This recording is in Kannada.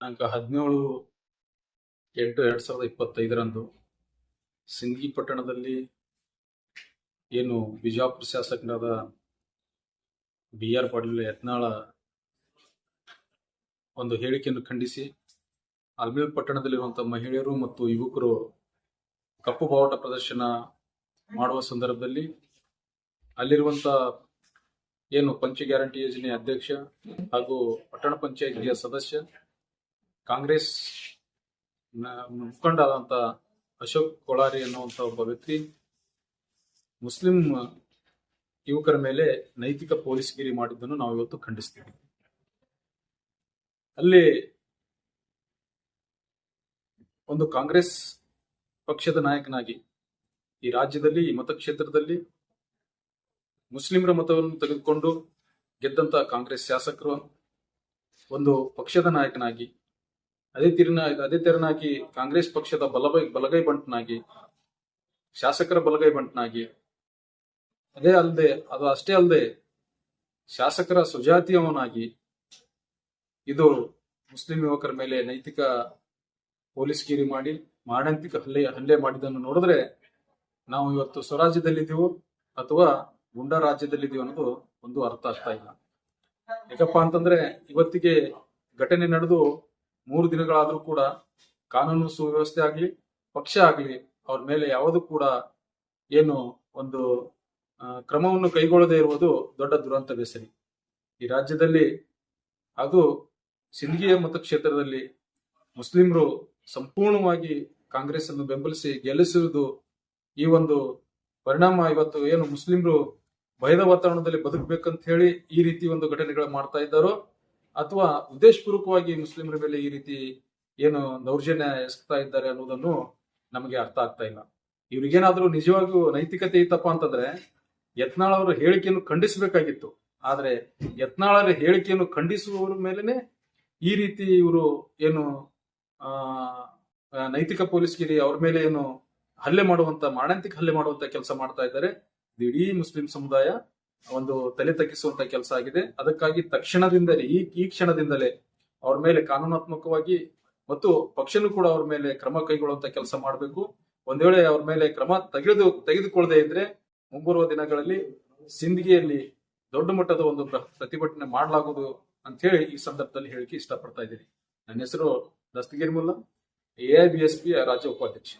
ದಿನಾಂಕ ಹದಿನೇಳು ಎಂಟು ಎರಡು ಸಾವಿರದ ಇಪ್ಪತ್ತೈದರಂದು ಸಿಂಗಿ ಪಟ್ಟಣದಲ್ಲಿ ಏನು ಬಿಜಾಪುರ ಶಾಸಕರಾದ ಬಿ ಆರ್ ಪಾಟೀಲ್ ಯತ್ನಾಳ ಒಂದು ಹೇಳಿಕೆಯನ್ನು ಖಂಡಿಸಿ, ಅಲ್ಮೇಲ್ ಪಟ್ಟಣದಲ್ಲಿರುವಂಥ ಮಹಿಳೆಯರು ಮತ್ತು ಯುವಕರು ಕಪ್ಪು ಬಾವುಟ ಪ್ರದರ್ಶನ ಮಾಡುವ ಸಂದರ್ಭದಲ್ಲಿ ಅಲ್ಲಿರುವಂಥ ಏನು ಪಂಚ ಗ್ಯಾರಂಟಿ ಯೋಜನೆ ಅಧ್ಯಕ್ಷ ಹಾಗೂ ಪಟ್ಟಣ ಪಂಚಾಯತಿಯ ಸದಸ್ಯ ಕಾಂಗ್ರೆಸ್ ನ- ಮುಖಂಡ ಆದಂತ ಅಶೋಕ್ ಕೊಳಾರಿ ಅನ್ನುವಂತ ಒಬ್ಬ ವ್ಯಕ್ತಿ ಮುಸ್ಲಿಂ ಯುವಕರ ಮೇಲೆ ನೈತಿಕ ಪೊಲೀಸ್ಗಿರಿ ಮಾಡಿದ್ದನ್ನು ನಾವು ಇವತ್ತು ಖಂಡಿಸ್ತೀವಿ. ಅಲ್ಲಿ ಒಂದು ಕಾಂಗ್ರೆಸ್ ಪಕ್ಷದ ನಾಯಕನಾಗಿ ಈ ರಾಜ್ಯದಲ್ಲಿ, ಈ ಮತಕ್ಷೇತ್ರದಲ್ಲಿ ಮುಸ್ಲಿಮರ ಮತವನ್ನು ತೆಗೆದುಕೊಂಡು ಗೆದ್ದಂತ ಕಾಂಗ್ರೆಸ್ ಶಾಸಕರು ಒಂದು ಪಕ್ಷದ ನಾಯಕನಾಗಿ ಅದೇ ತೀರ್ನ, ಅದೇ ತೆರನಾಗಿ ಕಾಂಗ್ರೆಸ್ ಪಕ್ಷದ ಬಲಬೈ, ಬಲಗೈ ಬಂಟನಾಗಿ, ಶಾಸಕರ ಬಲಗೈ ಬಂಟನಾಗಿ, ಅದೇ ಅಲ್ಲದೆ ಅದು ಅಷ್ಟೇ ಅಲ್ಲದೆ ಶಾಸಕರ ಸುಜಾತಿಯವನಾಗಿ ಇದು ಮುಸ್ಲಿಂ ಯುವಕರ ಮೇಲೆ ನೈತಿಕ ಪೊಲೀಸ್ ಗಿರಿ ಮಾಡಿ, ಮಾರಣಾಂತಿಕ ಹಲ್ಲೆ ಹಲ್ಲೆ ಮಾಡಿದ್ದನ್ನು ನೋಡಿದ್ರೆ ನಾವು ಇವತ್ತು ಸ್ವರಾಜ್ಯದಲ್ಲಿದ್ದೀವೋ ಅಥವಾ ಗುಂಡಾ ರಾಜ್ಯದಲ್ಲಿದ್ದೀವೋ ಅನ್ನೋದು ಒಂದು ಅರ್ಥ ಆಗ್ತಾ ಇಲ್ಲ. ಯಾಕಪ್ಪ ಅಂತಂದ್ರೆ ಇವತ್ತಿಗೆ ಘಟನೆ ನಡೆದು ಮೂರು ದಿನಗಳಾದ್ರೂ ಕೂಡ ಕಾನೂನು ಸುವ್ಯವಸ್ಥೆ ಆಗ್ಲಿ, ಪಕ್ಷ ಆಗ್ಲಿ, ಅವ್ರ ಮೇಲೆ ಯಾವುದು ಕೂಡ ಏನು ಒಂದು ಕ್ರಮವನ್ನು ಕೈಗೊಳ್ಳದೇ ಇರುವುದು ದೊಡ್ಡ ದುರಂತ ಸರಿ ಈ ರಾಜ್ಯದಲ್ಲಿ ಅದು ಸಿಂಧಗಿಯ ಮತಕ್ಷೇತ್ರದಲ್ಲಿ ಮುಸ್ಲಿಮರು ಸಂಪೂರ್ಣವಾಗಿ ಕಾಂಗ್ರೆಸ್ ಅನ್ನು ಬೆಂಬಲಿಸಿ ಗೆಲ್ಲಿಸುವುದು ಈ ಒಂದು ಪರಿಣಾಮ. ಇವತ್ತು ಏನು ಮುಸ್ಲಿಮರು ಭಯದ ವಾತಾವರಣದಲ್ಲಿ ಬದುಕಬೇಕಂತ ಹೇಳಿ ಈ ರೀತಿ ಒಂದು ಘಟನೆಗಳು ಮಾಡ್ತಾ ಇದ್ದಾರೋ ಅಥವಾ ಉದ್ದೇಶಪೂರ್ವಕವಾಗಿ ಮುಸ್ಲಿಮರ ಮೇಲೆ ಈ ರೀತಿ ಏನು ದೌರ್ಜನ್ಯ ಎಸಗ್ತಾ ಇದ್ದಾರೆ ಅನ್ನೋದನ್ನು ನಮಗೆ ಅರ್ಥ ಆಗ್ತಾ ಇಲ್ಲ. ಇವ್ರಿಗೇನಾದ್ರೂ ನಿಜವಾಗಿಯೂ ನೈತಿಕತೆ ಇತ್ತಪ್ಪ ಅಂತಂದ್ರೆ ಯತ್ನಾಳ ಅವರ ಹೇಳಿಕೆಯನ್ನು ಖಂಡಿಸಬೇಕಾಗಿತ್ತು. ಆದ್ರೆ ಯತ್ನಾಳರ ಹೇಳಿಕೆಯನ್ನು ಖಂಡಿಸುವವರ ಮೇಲೆನೆ ಈ ರೀತಿ ಇವರು ಏನು, ಆ ನೈತಿಕ ಪೊಲೀಸ್ಗಿರಿ ಅವ್ರ ಮೇಲೆ ಏನು ಹಲ್ಲೆ ಮಾಡುವಂತ ಮಾಣಂತಿಕ ಹಲ್ಲೆ ಮಾಡುವಂತ ಕೆಲಸ ಮಾಡ್ತಾ ಇದ್ದಾರೆ. ಇದು ಇಡೀ ಮುಸ್ಲಿಂ ಸಮುದಾಯ ಒಂದು ತಲೆ ತಗ್ಗಿಸುವಂತ ಕೆಲಸ ಆಗಿದೆ. ಅದಕ್ಕಾಗಿ ತಕ್ಷಣದಿಂದಲೇ, ಈ ಈ ಕ್ಷಣದಿಂದಲೇ ಅವ್ರ ಮೇಲೆ ಕಾನೂನಾತ್ಮಕವಾಗಿ ಮತ್ತು ಪಕ್ಷನೂ ಕೂಡ ಅವ್ರ ಮೇಲೆ ಕ್ರಮ ಕೈಗೊಳ್ಳುವಂತ ಕೆಲಸ ಮಾಡಬೇಕು. ಒಂದ್ ವೇಳೆ ಅವ್ರ ಮೇಲೆ ಕ್ರಮ ತೆಗೆದು, ತೆಗೆದುಕೊಳ್ಳದೆ ಇದ್ರೆ ಮುಂಬರುವ ದಿನಗಳಲ್ಲಿ ಸಿಂದಗಿಯಲ್ಲಿ ದೊಡ್ಡ ಮಟ್ಟದ ಒಂದು ಪ್ರ- ಪ್ರತಿಭಟನೆ ಮಾಡಲಾಗುವುದು ಅಂತ ಹೇಳಿ ಈ ಸಂದರ್ಭದಲ್ಲಿ ಹೇಳಿಕೆ ಇಷ್ಟಪಡ್ತಾ ಇದ್ದೀನಿ. ನನ್ನ ಹೆಸರು Dastagiri Mulla I B S P ರಾಜ್ಯ ಉಪಾಧ್ಯಕ್ಷ.